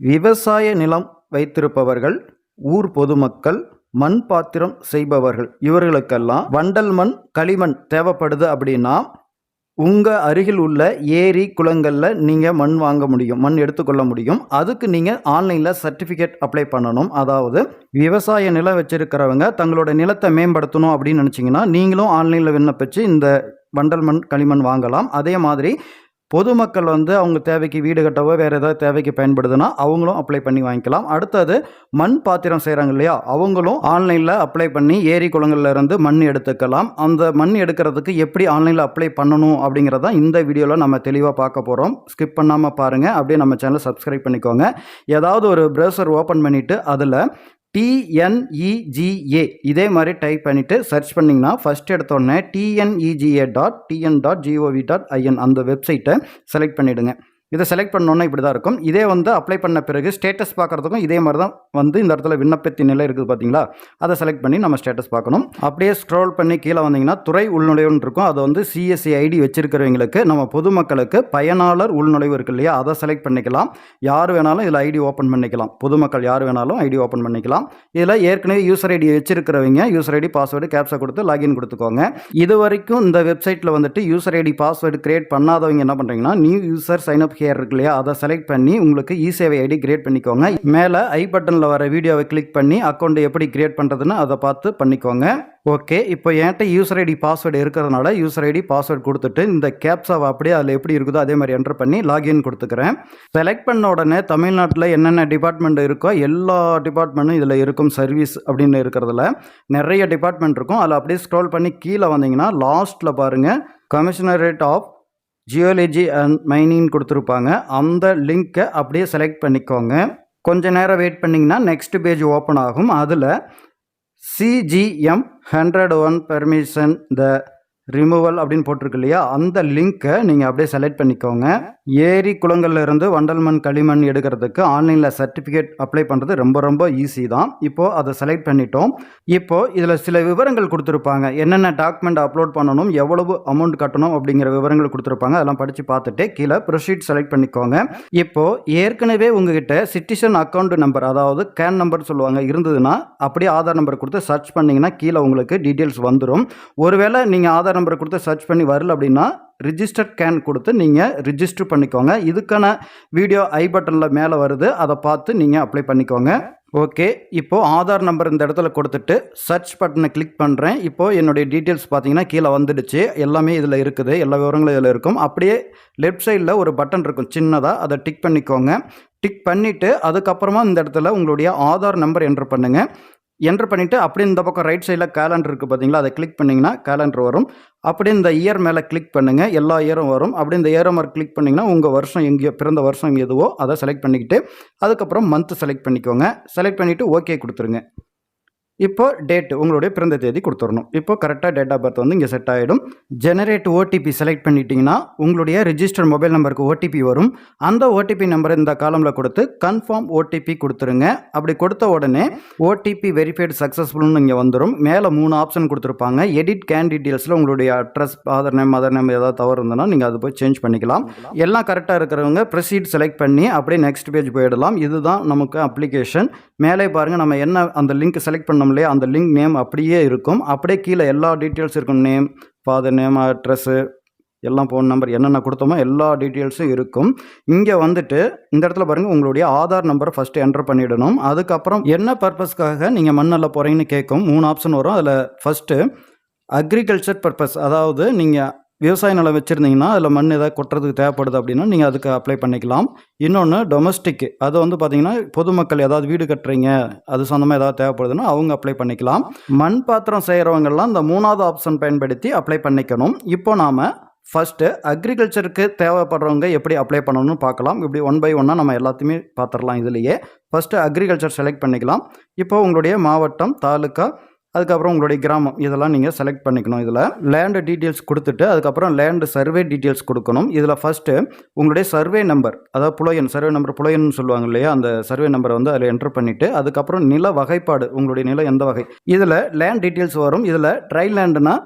விவசாய நிலம் வைத்திருப்பவர்கள் ஊர் பொதுமக்கள் மண் பாத்திரம் செய்பவர்கள் இவர்களுக்கெல்லாம் வண்டல் மண் களிமண் தேவைப்படுது அப்படின்னா உங்கள் அருகில் உள்ள ஏரி குளங்களில் நீங்கள் மண் வாங்க முடியும் மண் எடுத்துக்கொள்ள முடியும். அதுக்கு நீங்கள் ஆன்லைனில் சர்டிஃபிகேட் அப்ளை பண்ணணும். அதாவது விவசாய நிலம் வச்சுருக்கிறவங்க தங்களோட நிலத்தை மேம்படுத்தணும் அப்படின்னு நினச்சிங்கன்னா நீங்களும் ஆன்லைனில் விண்ணப்பிச்சு இந்த வண்டல் மண் களிமண் வாங்கலாம். அதே மாதிரி பொதுமக்கள் வந்து அவங்க தேவைக்கு வீடு கட்டவோ வேறு ஏதாவது தேவைக்கு பயன்படுதுன்னா அவங்களும் அப்ளை பண்ணி வாங்கிக்கலாம். அடுத்தது மண் பாத்திரம் செய்கிறாங்க இல்லையா? அவங்களும் ஆன்லைனில் அப்ளை பண்ணி ஏரி குளங்கள்ல இருந்து மண் எடுத்துக்கலாம். அந்த மண் எடுக்கிறதுக்கு எப்படி ஆன்லைனில் அப்ளை பண்ணணும் அப்படிங்கிறத இந்த வீடியோவில் நம்ம தெளிவாக பார்க்க போகிறோம் ஸ்கிப் பண்ணாமல் பாருங்கள் அப்படியே நம்ம சேனலை சப்ஸ்கிரைப் பண்ணிக்கோங்க. ஏதாவது ஒரு ப்ரௌசர் ஓப்பன் பண்ணிவிட்டு அதில் டிஎன்இஜிஏ இதே மாதிரி டைப் பண்ணிவிட்டு சர்ச் பண்ணிங்கன்னா ஃபஸ்ட் எடுத்தோடனே TNEGA dot TN dot GOV dot IN அந்த வெப்சைட்டை செலக்ட் பண்ணிவிடுங்க இதை செலக்ட் பண்ணோன்னா இப்படி தான் இருக்கும். இதே வந்து அப்ளை பண்ண பிறகு ஸ்டேட்டஸ் பார்க்குறதுக்கும் இதே மாதிரி தான் வந்து இந்த இடத்துல விண்ணப்பத்தின் நிலை இருக்குது பார்த்தீங்களா? அதை செலக்ட் பண்ணி நம்ம ஸ்டேட்டஸ் பார்க்கணும். அப்படியே ஸ்க்ரோல் பண்ணி கீழே வந்தீங்கன்னா துறை உள்நுழைவுன்னு இருக்கும். அது வந்து சிஎஸ்சி ஐடி வச்சிருக்கிறவங்களுக்கு நம்ம பொதுமக்களுக்கு பயனாளர் உள்நுழைவு இருக்கு இல்லையா? அதை செலக்ட் பண்ணிக்கலாம். யார் வேணாலும் இதில் ஐடி ஓப்பன் பண்ணிக்கலாம். பொதுமக்கள் யார் வேணாலும் ஐடி ஓப்பன் பண்ணிக்கலாம். இதில் ஏற்கனவே யூசர் ஐடி வச்சிருக்கிறவங்க யூசர் ஐடி பாஸ்வேர்டு கேப்ஸை கொடுத்து லாகின் கொடுத்துக்கோங்க. இது வரைக்கும் இந்த வெப்சைட்டில் வந்துட்டு யூசர் ஐடி பாஸ்வேர்டு கிரியேட் பண்ணாதவங்க என்ன பண்ணுறீங்கன்னா நியூ யூசர் சைன் அப் கேர் இருக்கு இல்லையா? அதை செலக்ட் பண்ணி உங்களுக்கு இ சேவை ஐடி கிரியேட் பண்ணிக்கோங்க. மேலே ஐ பட்டனில் வர வீடியோவை கிளிக் பண்ணி அக்கௌண்ட் எப்படி கிரியேட் பண்ணுறதுன்னு அதை பார்த்து பண்ணிக்கோங்க. ஓகே இப்போ என்கிட்ட யூசர் ஐடி பாஸ்வேர்டு இருக்கிறதுனால யூசர் ஐடி பாஸ்வேர்டு கொடுத்துட்டு இந்த கேப்ஸாவை அப்படியே அதில் எப்படி இருக்குதோ அதே மாதிரி என்டர் பண்ணி லாகின் கொடுத்துக்கிறேன். செலக்ட் பண்ண உடனே தமிழ்நாட்டில் என்னென்ன டிபார்ட்மெண்ட் இருக்கோ எல்லா டிபார்ட்மெண்ட்டும் இதில் இருக்கும் சர்வீஸ் அப்படின்னு இருக்கிறதுல நிறைய டிபார்ட்மெண்ட் இருக்கும். அதில் அப்படியே ஸ்க்ரோல் பண்ணி கீழே வந்தீங்கன்னா லாஸ்ட்டில் பாருங்கள் commissionerate of geology and mining கொடுத்துருப்பாங்க. அந்த லிங்க்கை அப்படியே செலக்ட் பண்ணிக்கோங்க. கொஞ்ச நேரம் வெயிட் பண்ணிங்கன்னா நெக்ஸ்ட் பேஜ் ஓப்பன் ஆகும். அதில் CGM hundred one permission the removal அப்படின்னு போட்டிருக்கு இல்லையா? அந்த லிங்க்கை நீங்கள் அப்படியே செலக்ட் பண்ணிக்கோங்க. ஏரி குளங்கள்லேருந்து வண்டல் மண் களிமண் எடுக்கிறதுக்கு ஆன்லைனில் சர்டிஃபிகேட் அப்ளை பண்ணுறது ரொம்ப ரொம்ப ஈஸி தான். இப்போது அதை செலக்ட் பண்ணிட்டோம். இப்போது இதில் சில விவரங்கள் கொடுத்துருப்பாங்க. என்னென்ன டாக்குமெண்ட் அப்லோட் பண்ணணும் எவ்வளவு அமௌண்ட் கட்டணும் அப்படிங்கிற விவரங்கள் கொடுத்துருப்பாங்க. அதெல்லாம் படித்து பார்த்துட்டு கீழே ப்ரொஷீட் செலக்ட் பண்ணிக்கோங்க. இப்போது ஏற்கனவே உங்ககிட்ட சிட்டிசன் அக்கௌண்ட் நம்பர் அதாவது கேன் நம்பர் சொல்லுவாங்க இருந்ததுன்னா அப்படியே ஆதார் நம்பர் கொடுத்து சர்ச் பண்ணிங்கன்னா கீழே உங்களுக்கு டீட்டெயில்ஸ் வந்துடும் ஒருவேளை நீங்கள் ஆதார் நம்பர் கொடுத்து சர்ச் பண்ணி வரல அப்படின்னா ரிஜிஸ்டர் கேன் கொடுத்து நீங்கள் ரிஜிஸ்டர் பண்ணிக்கோங்க. இதுக்கான வீடியோ ஐ பட்டனில் மேலே வருது. அதை பார்த்து நீங்கள் அப்ளை பண்ணிக்கோங்க. ஓகே இப்போது ஆதார் நம்பர் இந்த இடத்துல கொடுத்துட்டு சர்ச் பட்டனை கிளிக் பண்ணுறேன் இப்போது என்னுடைய டீட்டெயில்ஸ் பார்த்தீங்கன்னா கீழே வந்துடுச்சு. எல்லாமே இதில் இருக்குது. எல்லா விவரங்களும் இதில் இருக்கும். அப்படியே லெஃப்ட் சைடில் ஒரு பட்டன் இருக்கும். சின்னதாக அதை டிக் பண்ணிக்கோங்க. டிக் பண்ணிவிட்டு அதுக்கப்புறமா இந்த இடத்துல உங்களுடைய ஆதார் நம்பர் என்ட்ரு பண்ணுங்கள் என்ட்ரு பண்ணிவிட்டு அப்படியே இந்த பக்கம் ரைட் சைடில் கேலண்டர் இருக்குது பார்த்தீங்களா அதை கிளிக் பண்ணிங்கன்னா கேலண்டர் வரும். அப்படியே இந்த இயர் மேலே கிளிக் பண்ணுங்கள் எல்லா இயரும் வரும். அப்படி இந்த இயர் மாதிரி கிளிக் பண்ணிங்கன்னா உங்கள் வருஷம் எங்கேயோ பிறந்த வருஷம் எதுவோ அதை செலக்ட் பண்ணிக்கிட்டு அதுக்கப்புறம் மந்த் செலக்ட் பண்ணிக்கோங்க. செலக்ட் பண்ணிவிட்டு ஓகே கொடுத்துருங்க. இப்போ டேட் உங்களுடைய பிறந்த தேதி கொடுத்துடணும். இப்போ கரெக்டாக டேட் ஆஃப் பர்த் வந்து இங்கே செட் ஆகிடும் ஜெனரேட் ஓடிபி செலக்ட் பண்ணிட்டீங்கன்னா உங்களுடைய ரிஜிஸ்டர் மொபைல் நம்பருக்கு ஓடிபி வரும். அந்த ஓடிபி நம்பர் இந்த காலமில் கொடுத்து கன்ஃபார்ம் ஓடிபி கொடுத்துருங்க. அப்படி கொடுத்த உடனே ஓடிபி வெரிஃபைடு சக்ஸஸ்ஃபுல்னு இங்கே வந்துடும் மேலே மூணு ஆப்ஷன் கொடுத்துருப்பாங்க. எடிட் கேன் டீட்டெயில்ஸில் உங்களுடைய address Aadhaar name mother name ஏதாவது தவறு இருந்ததுன்னா நீங்கள் அதை போய் சேஞ்ச் பண்ணிக்கலாம். எல்லாம் கரெக்டாக இருக்கிறவங்க ப்ரொசீட் செலக்ட் பண்ணி அப்படியே நெக்ஸ்ட் பேஜ் போயிடலாம். இதுதான் நமக்கு அப்ளிகேஷன் மேலே பாருங்கள் நம்ம என்ன அந்த லிங்க் செலக்ட் பண்ணோம் இல்லையா அந்த லிங்க் நேம் அப்படியே இருக்கும். அப்படியே கீழே எல்லா டீட்டெயில்ஸ் இருக்கும். நேம் ஃபாதர் நேம் அட்ரஸ்ஸு எல்லாம் ஃபோன் நம்பர் என்னென்ன கொடுத்தோமோ எல்லா டீட்டெயில்ஸும் இருக்கும். இங்கே வந்துட்டு இந்த இடத்துல பாருங்கள் உங்களுடைய ஆதார் நம்பரை ஃபஸ்ட்டு என்டர் பண்ணிடணும். அதுக்கப்புறம் என்ன பர்பஸ்க்காக நீங்கள் மண்ணல்ல போகிறீங்கன்னு கேட்கும். மூணு ஆப்ஷன் வரும். அதில் ஃபஸ்ட்டு அக்ரிகல்ச்சர் பர்பஸ் அதாவது நீங்கள் விவசாய நிலம் வச்சுருந்தீங்கன்னா அதில் மண் ஏதாவது கொட்டுறதுக்கு தேவைப்படுது அப்படின்னா நீங்கள் அதுக்கு அப்ளை பண்ணிக்கலாம். இன்னொன்று டொமஸ்டிக் அது வந்து பார்த்தீங்கன்னா பொதுமக்கள் ஏதாவது வீடு கட்டுறீங்க அது சொந்தமாக ஏதாவது தேவைப்படுதுன்னா அவங்க அப்ளை பண்ணிக்கலாம். மண் பாத்திரம் செய்கிறவங்கெல்லாம் இந்த மூணாவது ஆப்ஷன் பயன்படுத்தி அப்ளை பண்ணிக்கணும். இப்போ நாம் ஃபஸ்ட்டு அக்ரிகல்ச்சருக்கு தேவைப்படுறவங்க எப்படி அப்ளை பண்ணணும்னு பார்க்கலாம். இப்படி ஒன் பை ஒன்னாக நம்ம எல்லாத்தையுமே பார்த்துடலாம் இதுலேயே. ஃபஸ்ட்டு அக்ரிகல்ச்சர் செலக்ட் பண்ணிக்கலாம். இப்போ உங்களுடைய மாவட்டம் தாலுக்கா அதுக்கப்புறம் உங்களுடைய கிராமம் இதெல்லாம் நீங்கள் செலக்ட் பண்ணிக்கணும். இதில் லேண்டு டீட்டெயில்ஸ் கொடுத்துட்டு அதுக்கப்புறம் லேண்டு சர்வே டீட்டெயில்ஸ் கொடுக்கணும். இதில் ஃபஸ்ட்டு உங்களுடைய சர்வே நம்பர் அதாவது புலையன் சர்வே நம்பர் புலையன் சொல்லுவாங்க இல்லையா? அந்த சர்வே நம்பரை வந்து அதில் என்டர் பண்ணிவிட்டு அதுக்கப்புறம் நில வகைப்பாடு உங்களுடைய நிலம் எந்த வகை? இதில் லேண்ட் டீட்டெயில்ஸ் வரும். இதில் ட்ரை லேண்டுனா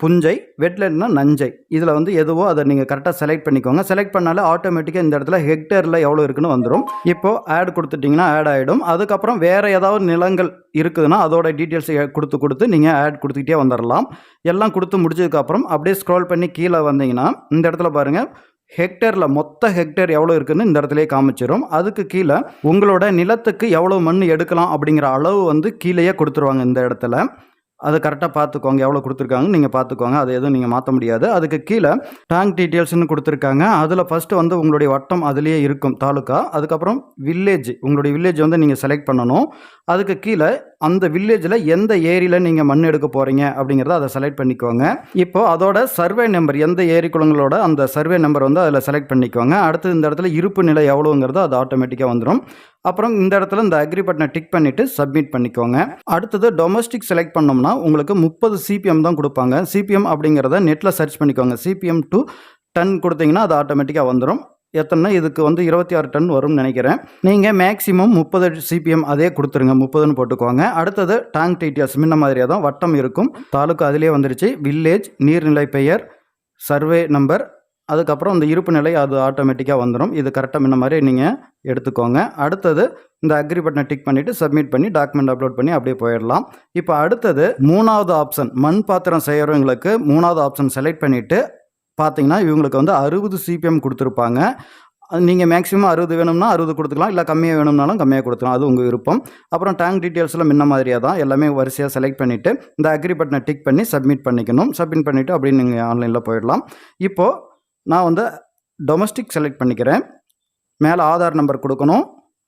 புஞ்சை வெட்லேண்ட்னா நஞ்சை. இதில் வந்து எதுவோ அதை நீங்கள் கரெக்டாக செலக்ட் பண்ணிக்கோங்க. செலக்ட் பண்ணாலே ஆட்டோமேட்டிக்காக இந்த இடத்துல ஹெக்டேரில் எவ்வளோ இருக்குன்னு வந்துடும் இப்போது ஆட் கொடுத்துட்டிங்கன்னா ஆட் ஆகிடும் அதுக்கப்புறம் வேறு ஏதாவது நிலங்கள் இருக்குதுன்னா அதோட டீட்டெயில்ஸ் கொடுத்து கொடுத்து நீங்கள் ஆட் கொடுத்துக்கிட்டே வந்துடலாம் எல்லாம் கொடுத்து முடிச்சதுக்கப்புறம் அப்படியே ஸ்க்ரோல் பண்ணி கீழே வந்தீங்கன்னா இந்த இடத்துல பாருங்கள் ஹெக்டேரில் மொத்த ஹெக்டேர் எவ்வளோ இருக்குதுன்னு இந்த இடத்துலையே காமிச்சிடும் அதுக்கு கீழே உங்களோட நிலத்துக்கு எவ்வளோ மண் எடுக்கலாம் அப்படிங்கிற அளவு வந்து கீழேயே கொடுத்துருவாங்க இந்த இடத்துல. அதை கரெக்டாக பார்த்துக்கோங்க. எவ்வளோ கொடுத்துருக்காங்கன்னு நீங்கள் பார்த்துக்கோங்க. அதை எதுவும் நீங்கள் மாற்ற முடியாது. அதுக்கு கீழே டேங்க் டீட்டெயில்ஸ்னு கொடுத்துருக்காங்க. அதில் ஃபஸ்ட்டு வந்து உங்களுடைய வட்டம் அதுலேயே இருக்கும் தாலுக்கா. அதுக்கப்புறம் வில்லேஜ் உங்களுடைய வில்லேஜ் வந்து நீங்கள் செலக்ட் பண்ணணும். அதுக்கு கீழே அந்த வில்லேஜில் எந்த ஏரியில் நீங்கள் மண் எடுக்க போகிறீங்க அப்படிங்கிறத அதை செலக்ட் பண்ணிக்கோங்க. இப்போ அதோட சர்வே நம்பர் எந்த ஏரி குளங்களோட அந்த சர்வே நம்பர் வந்து அதில் செலக்ட் பண்ணிக்கோங்க. அடுத்து இந்த இடத்துல இருப்பு நிலை எவ்வளோங்கிறது அது ஆட்டோமேட்டிக்காக வந்துடும் அப்புறம் இந்த இடத்துல இந்த அக்ரி பட்டனை டிக் பண்ணிவிட்டு சப்மிட் பண்ணிக்கோங்க. அடுத்தது டொமஸ்டிக் செலக்ட் பண்ணோம்னா உங்களுக்கு முப்பது சிபிஎம் தான் கொடுப்பாங்க. சிபிஎம் அப்படிங்கிறத நெட்டில் சர்ச் பண்ணிக்கோங்க. சிபிஎம் டு டன் கொடுத்தீங்கன்னா அது ஆட்டோமேட்டிக்காக வந்துடும் எத்தனை? இதுக்கு வந்து இருபத்தி ஆறு டன் வரும்னு நினைக்கிறேன். நீங்கள் மேக்ஸிமம் முப்பது சிபிஎம் அதே கொடுத்துருங்க. முப்பதுன்னு போட்டுக்கோங்க. அடுத்தது டேங்க் டீட்டெயில்ஸ் முன்ன மாதிரியாக தான் வட்டம் இருக்கும். தாலுக்கு அதிலே வந்துருச்சு. வில்லேஜ் நீர்நிலை பெயர் சர்வே நம்பர் அதுக்கப்புறம் இந்த இருப்பு நிலை அது ஆட்டோமேட்டிக்காக வந்துடும் இது கரெக்டாக இந்த மாதிரி நீங்கள் எடுத்துக்கோங்க. அடுத்தது இந்த அக்ரி பட்டனை டிக் பண்ணிவிட்டு சப்மிட் பண்ணி டாக்குமெண்ட் அப்லோட் பண்ணி அப்படியே போயிடலாம். இப்போ அடுத்தது மூணாவது ஆப்ஷன் மண் பாத்திரம் செய்கிறவங்களுக்கு மூணாவது ஆப்ஷன் செலக்ட் பண்ணிவிட்டு பார்த்தீங்கன்னா இவங்களுக்கு வந்து அறுபது சிபிஎம் கொடுத்துருப்பாங்க. நீங்கள் மேக்ஸிமம் அறுபது வேணும்னா அறுபது கொடுத்துக்கலாம். இல்லை கம்மியாக வேணும்னாலும் கம்மியாக கொடுத்துக்கலாம். அது உங்கள் விருப்பம். அப்புறம் டேங்க் டீட்டெயில்ஸில் முன்ன மாதிரியாக தான். எல்லாமே வரிசையாக செலக்ட் பண்ணிவிட்டு இந்த அக்ரி பட்டனை டிக் பண்ணி சப்மிட் பண்ணிக்கணும். சப்மிட் பண்ணிவிட்டு அப்படியே நீங்கள் ஆன்லைனில் போயிடலாம். இப்போது நான் வந்து டொமஸ்டிக் செலக்ட் பண்ணிக்கிறேன். மேலே ஆதார் நம்பர் கொடுக்கணும்.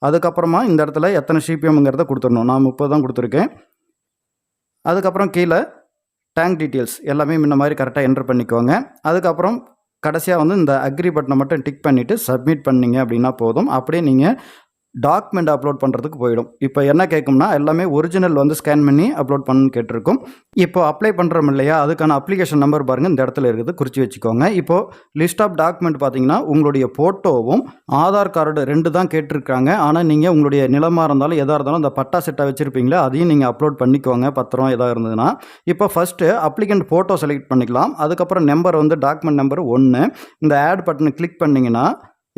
அதுக்கப்புறமா இந்த இடத்துல எத்தனை சிபிஎம்ங்கிறத கொடுத்துடணும். நான் முப்பது தான் கொடுத்துருக்கேன். அதுக்கப்புறம் கீழே டேங்க் டீட்டெயில்ஸ் எல்லாமே முன்ன மாதிரி கரெக்டாக என்டர் பண்ணிக்கோங்க. அதுக்கப்புறம் கடைசியாக வந்து இந்த அக்ரி பட்டனை மட்டும் டிக் பண்ணிவிட்டு சப்மிட் பண்ணீங்க அப்படின்னா போதும். அப்படியே நீங்கள் டாக்குமெண்ட் அப்லோட் பண்ணுறதுக்கு போயிடும். இப்போ என்ன கேட்கும்னா எல்லாமே ஒரிஜினல் வந்து ஸ்கேன் பண்ணி அப்லோட் பண்ணு கேட்டிருக்கும். இப்போ அப்ளை பண்ணுறோம் இல்லையா? அதுக்கான அப்ளிகேஷன் நம்பர் பாருங்கள் இந்த இடத்துல இருக்குது. குறித்து வச்சுக்கோங்க. இப்போது லிஸ்ட் ஆஃப் டாக்குமெண்ட் பார்த்தீங்கன்னா உங்களுடைய ஃபோட்டோவும் ஆதார் கார்டு ரெண்டு தான் கேட்டிருக்காங்க. ஆனால் நீங்கள் உங்களுடைய நிலமாக இருந்தாலும் எதாக இருந்தாலும் அந்த பட்டா செட்டாக வச்சுருப்பீங்களா அதையும் நீங்கள் அப்லோட் பண்ணிக்கோங்க. பத்திரம் எதாக இருந்ததுன்னா. இப்போ ஃபஸ்ட்டு அப்ளிகண்ட் ஃபோட்டோ செலக்ட் பண்ணிக்கலாம். அதுக்கப்புறம் நம்பர் வந்து டாக்குமெண்ட் நம்பர் ஒன்று இந்த ஆட் பட்டனை கிளிக் பண்ணிங்கன்னா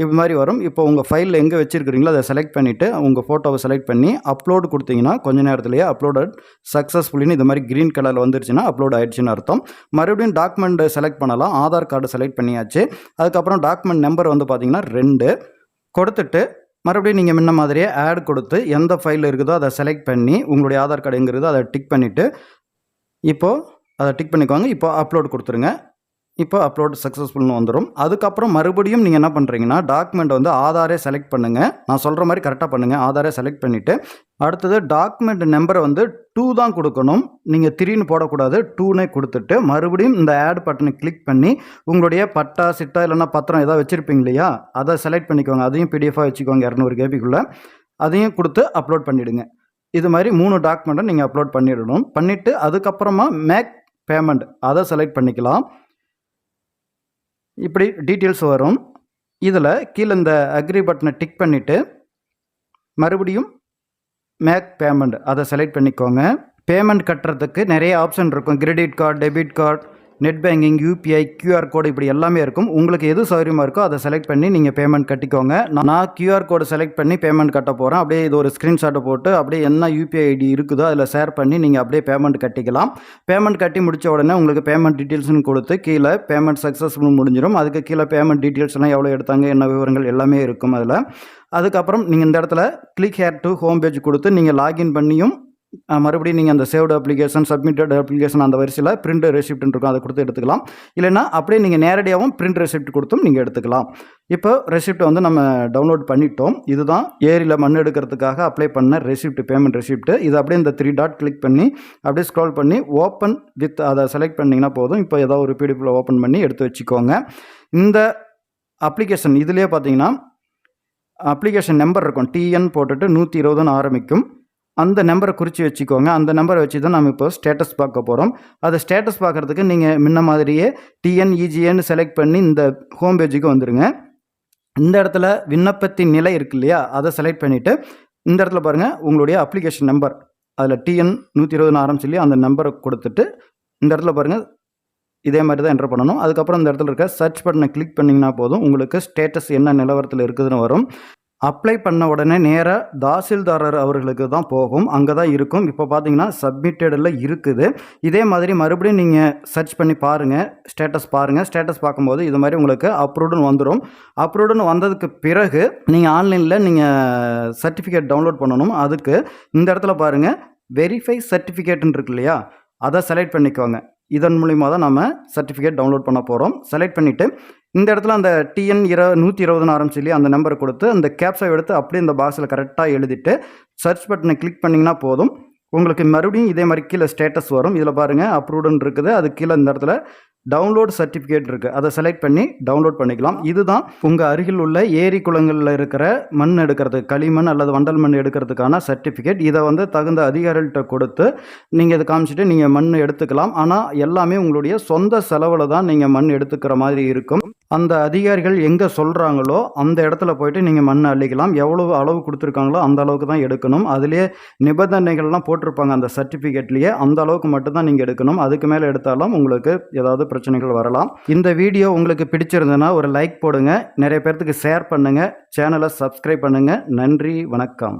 இது மாதிரி வரும். இப்போ உங்கள் ஃபைலில் எங்கே வச்சுருக்கிறீங்களோ அதை செலக்ட் பண்ணிவிட்டு உங்கள் ஃபோட்டோவை செலக்ட் பண்ணி அப்லோடு கொடுத்தீங்கன்னா கொஞ்ச நேரத்துலேயே அப்லோடட் சக்ஸஸ்ஃபுல்லின்னு இது மாதிரி க்ரீன் கலரில் வந்துருச்சுன்னா அப்லோட் ஆயிடுச்சுன்னு அர்த்தம். மறுபடியும் டாக்குமெண்ட்டு செலக்ட் பண்ணலாம். ஆதார் கார்டு செலக்ட் பண்ணியாச்சு. அதுக்கப்புறம் டாக்குமெண்ட் நம்பர் வந்து பார்த்தீங்கன்னா ரெண்டு. கொடுத்துட்டு மறுபடியும் நீங்கள் முன்ன மாதிரியே ஆட் கொடுத்து எந்த ஃபைல் இருக்குதோ அதை செலக்ட் பண்ணி உங்களுடைய ஆதார் கார்டு எங்கே இருக்குதோ அதை டிக் பண்ணிவிட்டு இப்போது அதை டிக் பண்ணிக்கோங்க. இப்போ அப்லோட் கொடுத்துருங்க. இப்போ அப்லோட் சக்ஸஸ்ஃபுல்னு வந்துடும் அதுக்கப்புறம் மறுபடியும் நீங்கள் என்ன பண்ணுறீங்கன்னா டாக்குமெண்ட் வந்து ஆதாரே செலக்ட் பண்ணுங்கள் நான் சொல்கிற மாதிரி கரெக்டாக பண்ணுங்கள் ஆதாரே செலக்ட் பண்ணிவிட்டு அடுத்தது டாக்குமெண்ட் நம்பரை வந்து டூ தான் கொடுக்கணும். நீங்கள் த்ரீன்னு போடக்கூடாது. டூனே கொடுத்துட்டு மறுபடியும் இந்த ஆட் பட்டனை கிளிக் பண்ணி உங்களுடைய பட்டா சிட்டா இல்லைன்னா பத்திரம் ஏதாவது வச்சுருப்பீங்க இல்லையா? அதை செலக்ட் பண்ணிக்கோங்க. அதையும் பிடிஎஃபாக வச்சுக்கோங்க இரநூறு கேபிக்குள்ளே. அதையும் கொடுத்து அப்லோட் பண்ணிவிடுங்க இது மாதிரி மூணு டாக்குமெண்ட்டை நீங்கள் அப்லோட் பண்ணிடணும். பண்ணிவிட்டு அதுக்கப்புறமா மேக் பேமெண்ட் அதை செலக்ட் பண்ணிக்கலாம். இப்படி டீட்டெயில்ஸ் வரும். இதில் கீழே இந்த அக்ரி பட்டனை டிக் பண்ணிவிட்டு மறுபடியும் மேக் பேமெண்ட் அதை செலக்ட் பண்ணிக்கோங்க. பேமெண்ட் கட்டுறதுக்கு நிறைய ஆப்ஷன் இருக்கும். Credit card debit card net banking UPI QR code இப்படி எல்லாமே இருக்கும். உங்களுக்கு எது சௌகரியமாக இருக்கோ அதை செலக்ட் பண்ணி நீங்கள் பேமெண்ட் கட்டிக்கோங்க. நான் கியூஆர் கோடு செலக்ட் பண்ணி பேமெண்ட் கட்ட போகிறேன் அப்படியே இது ஒரு ஸ்க்ரீன்ஷாட்டை போட்டு அப்படியே என்ன யூபிஐ ஐடி இருக்குதோ அதில் ஷேர் பண்ணி நீங்கள் அப்படியே பேமெண்ட் கட்டிக்கலாம். பேமெண்ட் கட்டி முடித்த உடனே உங்களுக்கு பேமெண்ட் டீட்டெயில்ஸ்னு கொடுத்து கீழே பேமெண்ட் சக்ஸஸ்ஃபுல் முடிஞ்சிடும். அதுக்கு கீழே பேமெண்ட் டீட்டெயில்ஸ்லாம் எவ்வளோ எடுத்தாங்க என்ன விவரங்கள் எல்லாமே இருக்கும் அதில். அதுக்கப்புறம் நீங்கள் இந்த இடத்துல click here to home page கொடுத்து நீங்கள் லாகின் பண்ணியும் மறுபடியும் நீங்கள் அந்த சேவ்டு அப்ளிகேஷன் சப்மிட்டட் அப்ளிகேஷன் அந்த வரிசையில் பிரிண்ட் ரெசிப்ட் இருக்கும் அதை கொடுத்து எடுத்துக்கலாம். இல்லைன்னா அப்படியே நீங்கள் நேரடியாகவும் பிரிண்ட் ரெசிப்ட் கொடுத்தும் நீங்கள் எடுத்துக்கலாம். இப்போ ரெசிப்ட் வந்து நம்ம டவுன்லோட் பண்ணிட்டோம். இதுதான் ஏரியில் மண் எடுக்கிறதுக்காக அப்ளை பண்ண ரெசிப்ட் பேமெண்ட் ரெசிப்ட் இது அப்படியே இந்த த்ரீ டாட் கிளிக் பண்ணி அப்படியே ஸ்க்ரால் பண்ணி ஓப்பன் வித் அதை செலக்ட் பண்ணிங்கன்னா போதும். இப்போ ஏதாவது ஒரு பிடிஎஃபில் ஓப்பன் பண்ணி எடுத்து வச்சுக்கோங்க. இந்த அப்ளிகேஷன் இதுலேயே பார்த்தீங்கன்னா அப்ளிகேஷன் நம்பர் இருக்கும். டிஎன் போட்டுட்டு நூற்றி இருபதுன்னு ஆரம்பிக்கும். அந்த நம்பரை குறித்து வச்சுக்கோங்க. அந்த நம்பரை வச்சு தான் நம்ம இப்போ ஸ்டேட்டஸ் பார்க்க போகிறோம் அதை ஸ்டேட்டஸ் பார்க்குறதுக்கு நீங்கள் முன்ன மாதிரியே டிஎன்இஜிஎன்னு செலக்ட் பண்ணி இந்த ஹோம் பேஜுக்கு வந்துடுங்க இந்த இடத்துல விண்ணப்பத்தின் நிலை இருக்கு இல்லையா? அதை செலக்ட் பண்ணிவிட்டு இந்த இடத்துல பாருங்கள் உங்களுடைய அப்ளிகேஷன் நம்பர் அதில் டிஎன் நூற்றி இருபதுன்னு ஆரம்பிச்சு அந்த நம்பரை கொடுத்துட்டு இந்த இடத்துல பாருங்கள் இதே மாதிரி தான் என்டர் பண்ணணும். அதுக்கப்புறம் இந்த இடத்துல இருக்க சர்ச் பட்டனை கிளிக் பண்ணிங்கன்னா போதும். உங்களுக்கு ஸ்டேட்டஸ் என்ன நிலவரத்தில் இருக்குதுன்னு வரும். அப்ளை பண்ண உடனே நேராக தாசில்தாரர் அவர்களுக்கு தான் போகும். அங்கே தான் இருக்கும். இப்போ பார்த்தீங்கன்னா சப்மிட்டடில் இருக்குது. இதே மாதிரி மறுபடியும் நீங்கள் சர்ச் பண்ணி பாருங்கள் ஸ்டேட்டஸ் பாருங்கள் ஸ்டேட்டஸ் பார்க்கும்போது இது மாதிரி உங்களுக்கு அப்ரூவ்டுன்னு வந்துடும் அப்ரூவ்டுன்னு வந்ததுக்கு பிறகு நீங்கள் ஆன்லைனில் நீங்கள் சர்டிஃபிகேட் டவுன்லோட் பண்ணணும். அதுக்கு இந்த இடத்துல பாருங்கள் வெரிஃபை சர்டிஃபிகேட்னு இருக்கு இல்லையா? அதை செலக்ட் பண்ணிக்கோங்க. இதன் மூலிமா தான் நம்ம சர்டிஃபிகேட் டவுன்லோட் பண்ண போகிறோம் செலக்ட் பண்ணிவிட்டு இந்த இடத்துல அந்த டிஎன் இர நூற்றி இருபதுன்னு ஆரம்பிச்சு இல்லையா அந்த நம்பரை கொடுத்து அந்த கேப்ஸை எடுத்து அப்படியே இந்த பாக்ஸில் கரெக்டாக எழுதிட்டு சர்ச் பட்டனை கிளிக் பண்ணிங்கன்னா போதும். உங்களுக்கு மறுபடியும் இதே மாதிரி கீழே ஸ்டேட்டஸ் வரும். இதில் பாருங்கள் அப்ரூவ்டுன்னு இருக்குது. அது கீழே இந்த இடத்துல டவுன்லோட் சர்டிஃபிகேட் இருக்குது அதை செலக்ட் பண்ணி டவுன்லோட் பண்ணிக்கலாம். இதுதான் உங்கள் அருகில் உள்ள ஏரி குளங்களில் இருக்கிற மண் எடுக்கிறது களிமண் அல்லது வண்டல் மண் எடுக்கிறதுக்கான சர்டிஃபிகேட் இதை வந்து தகுந்த அதிகாரிகள்கிட்ட கொடுத்து நீங்கள் இதை காமிச்சிட்டு நீங்கள் மண் எடுத்துக்கலாம். ஆனால் எல்லாமே உங்களுடைய சொந்த செலவில் தான் நீங்கள் மண் எடுத்துக்கிற மாதிரி இருக்கும். அந்த அதிகாரிகள் எங்கே சொல்கிறாங்களோ அந்த இடத்துல போயிட்டு நீங்கள் மண் அள்ளிக்கலாம். எவ்வளவு அளவு கொடுத்துருக்காங்களோ அந்த அளவுக்கு தான் எடுக்கணும். அதிலே நிபந்தனைகள்லாம் போட்டிருப்பாங்க அந்த சர்டிஃபிகேட்லேயே அந்த அளவுக்கு மட்டும்தான் நீங்கள் எடுக்கணும். அதுக்கு மேலே எடுத்தாலும் உங்களுக்கு ஏதாவது பிரச்சனைகள் வரலாம். இந்த வீடியோ உங்களுக்கு பிடிச்சிருந்ததுன்னா ஒரு லைக் போடுங்க. நிறைய பேர்த்துக்கு ஷேர் பண்ணுங்கள் சேனலை சப்ஸ்கிரைப் பண்ணுங்கள் நன்றி. வணக்கம்.